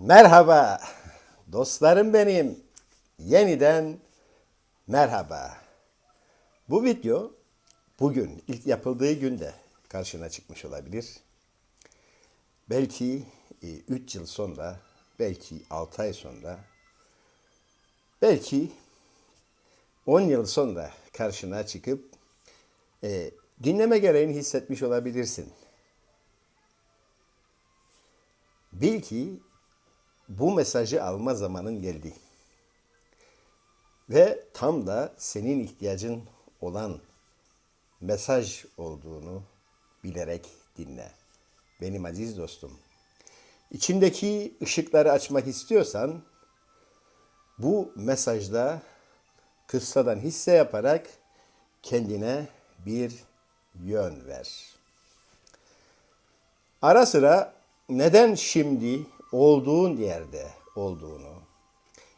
Merhaba dostlarım benim. Yeniden merhaba. Bu video bugün ilk yapıldığı günde karşına çıkmış olabilir. Belki 3 yıl sonra, belki 6 ay sonra, belki 10 yıl sonra karşına çıkıp e, dinleme gereğini hissetmiş olabilirsin. Bil ki bu mesajı alma zamanın geldi. Ve tam da senin ihtiyacın olan mesaj olduğunu bilerek dinle. Benim aziz dostum. İçindeki ışıkları açmak istiyorsan bu mesajda kıssadan hisse yaparak kendine bir yön ver. Ara sıra neden şimdi olduğun yerde olduğunu,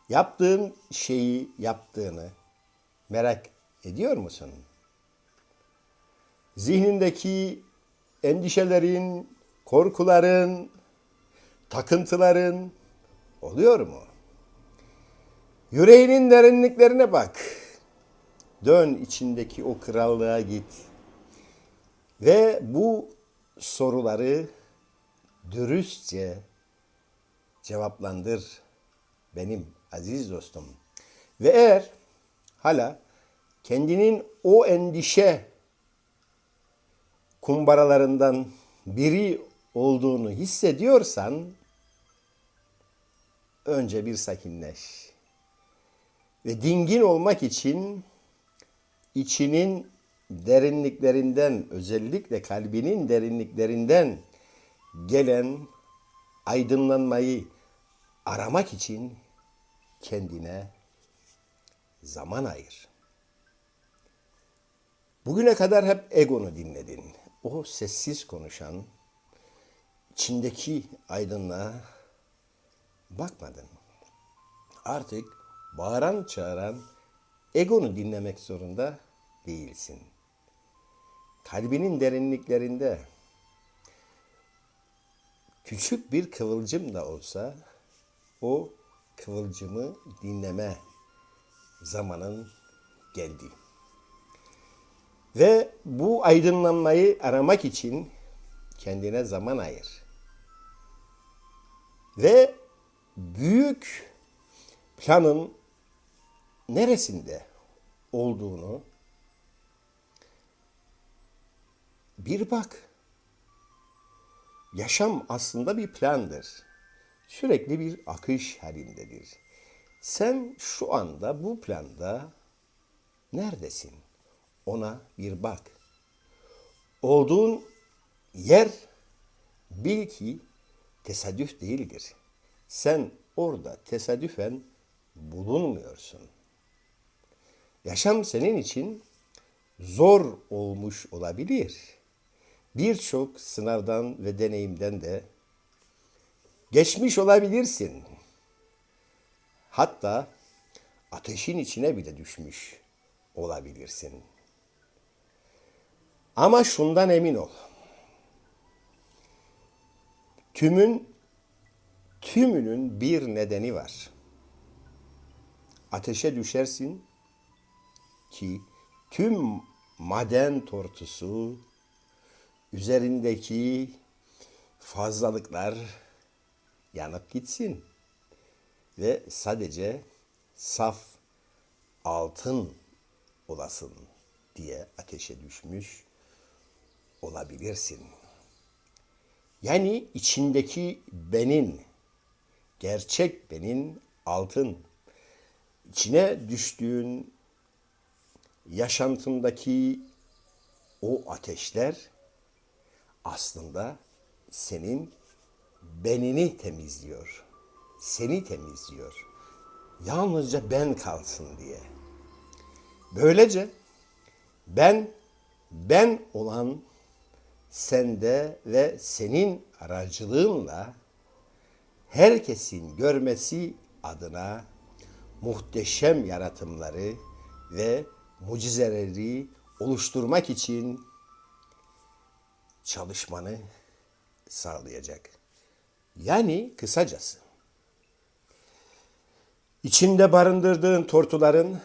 yaptığın şeyi yaptığını merak ediyor musun? Zihnindeki endişelerin, korkuların, takıntıların oluyor mu? Yüreğinin derinliklerine bak. Dön içindeki o krallığa git. Ve bu soruları dürüstçe cevaplandır benim aziz dostum. Ve eğer hala kendinin o endişe kumbaralarından biri olduğunu hissediyorsan önce bir sakinleş. Ve dingin olmak için içinin derinliklerinden özellikle kalbinin derinliklerinden gelen aydınlanmayı aramak için kendine zaman ayır. Bugüne kadar hep egonu dinledin. O sessiz konuşan, içindeki aydınlığa bakmadın. Artık bağıran çağıran egonu dinlemek zorunda değilsin. Kalbinin derinliklerinde küçük bir kıvılcım da olsa o kıvılcımı dinleme zamanın geldi. Ve bu aydınlanmayı aramak için kendine zaman ayır. Ve büyük planın neresinde olduğunu bir bak. Yaşam aslında bir plandır. Sürekli bir akış halindedir. Sen şu anda bu planda neredesin? Ona bir bak. Olduğun yer bil ki tesadüf değildir. Sen orada tesadüfen bulunmuyorsun. Yaşam senin için zor olmuş olabilir birçok sınavdan ve deneyimden de geçmiş olabilirsin. Hatta ateşin içine bile düşmüş olabilirsin. Ama şundan emin ol. Tümün tümünün bir nedeni var. Ateşe düşersin ki tüm maden tortusu üzerindeki fazlalıklar yanıp gitsin ve sadece saf altın olasın diye ateşe düşmüş olabilirsin. Yani içindeki benin, gerçek benin altın, içine düştüğün yaşantındaki o ateşler aslında senin benini temizliyor. Seni temizliyor. Yalnızca ben kalsın diye. Böylece ben ben olan sende ve senin aracılığınla herkesin görmesi adına muhteşem yaratımları ve mucizeleri oluşturmak için çalışmanı sağlayacak. Yani kısacası İçinde barındırdığın tortuların,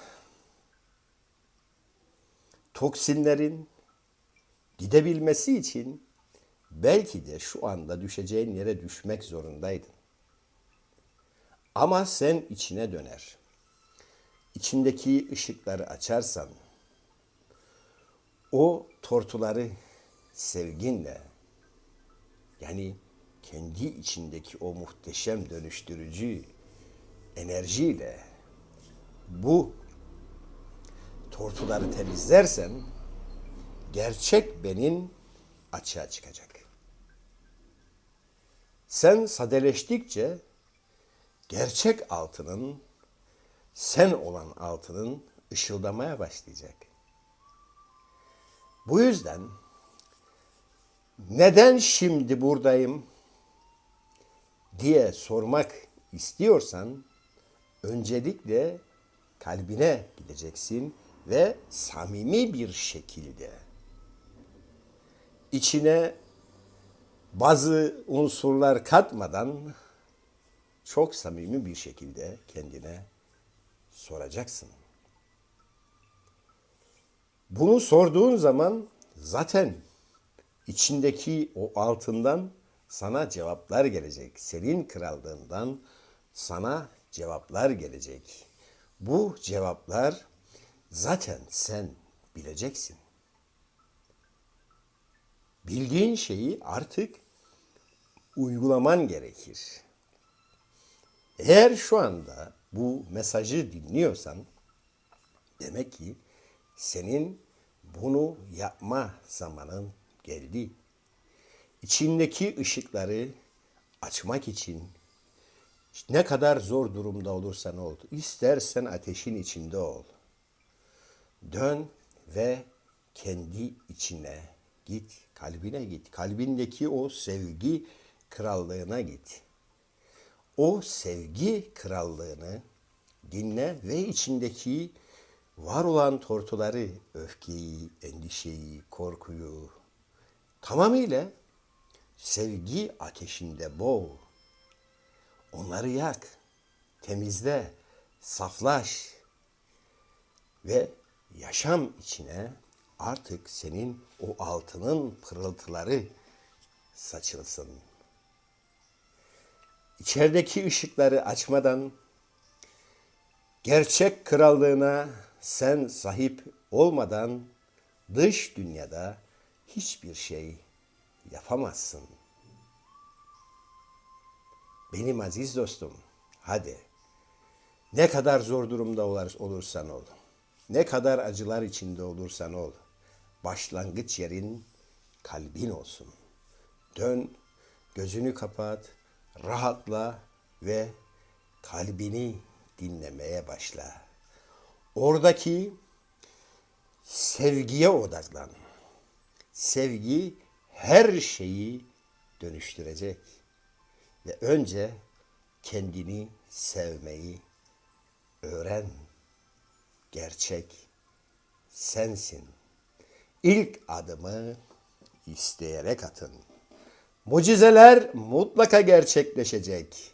toksinlerin gidebilmesi için belki de şu anda düşeceğin yere düşmek zorundaydın. Ama sen içine döner. İçindeki ışıkları açarsan, o tortuları sevginle, yani kendi içindeki o muhteşem dönüştürücü enerjiyle bu tortuları temizlersen gerçek benin açığa çıkacak. Sen sadeleştikçe gerçek altının sen olan altının ışıldamaya başlayacak. Bu yüzden neden şimdi buradayım diye sormak istiyorsan öncelikle kalbine gideceksin ve samimi bir şekilde içine bazı unsurlar katmadan çok samimi bir şekilde kendine soracaksın. Bunu sorduğun zaman zaten içindeki o altından sana cevaplar gelecek. Senin krallığından sana cevaplar gelecek. Bu cevaplar zaten sen bileceksin. Bildiğin şeyi artık uygulaman gerekir. Eğer şu anda bu mesajı dinliyorsan demek ki senin bunu yapma zamanın geldi. İçindeki ışıkları açmak için ne kadar zor durumda olursan ol, istersen ateşin içinde ol. Dön ve kendi içine git, kalbine git. Kalbindeki o sevgi krallığına git. O sevgi krallığını dinle ve içindeki var olan tortuları, öfkeyi, endişeyi, korkuyu tamamıyla sevgi ateşinde boğ. Onları yak, temizle, saflaş ve yaşam içine artık senin o altının pırıltıları saçılsın. İçerideki ışıkları açmadan gerçek krallığına sen sahip olmadan dış dünyada hiçbir şey yapamazsın. Benim aziz dostum, hadi. Ne kadar zor durumda olursan ol, ne kadar acılar içinde olursan ol, başlangıç yerin kalbin olsun. Dön, gözünü kapat, rahatla ve kalbini dinlemeye başla. Oradaki sevgiye odaklan. Sevgi her şeyi dönüştürecek. Ve önce kendini sevmeyi öğren. Gerçek sensin. İlk adımı isteyerek atın. Mucizeler mutlaka gerçekleşecek.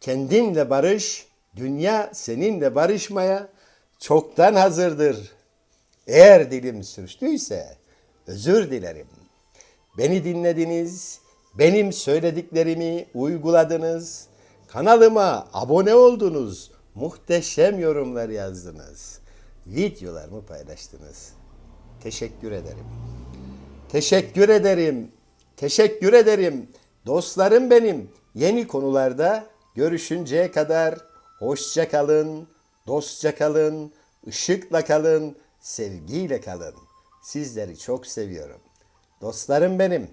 Kendinle barış, dünya seninle barışmaya çoktan hazırdır. Eğer dilim sürçtüyse özür dilerim. Beni dinlediniz, benim söylediklerimi uyguladınız, kanalıma abone oldunuz, muhteşem yorumlar yazdınız, videolarımı paylaştınız. Teşekkür ederim. Teşekkür ederim. Teşekkür ederim. Dostlarım benim. Yeni konularda görüşünceye kadar hoşça kalın, dostça kalın, ışıkla kalın, sevgiyle kalın. Sizleri çok seviyorum. Dostlarım benim.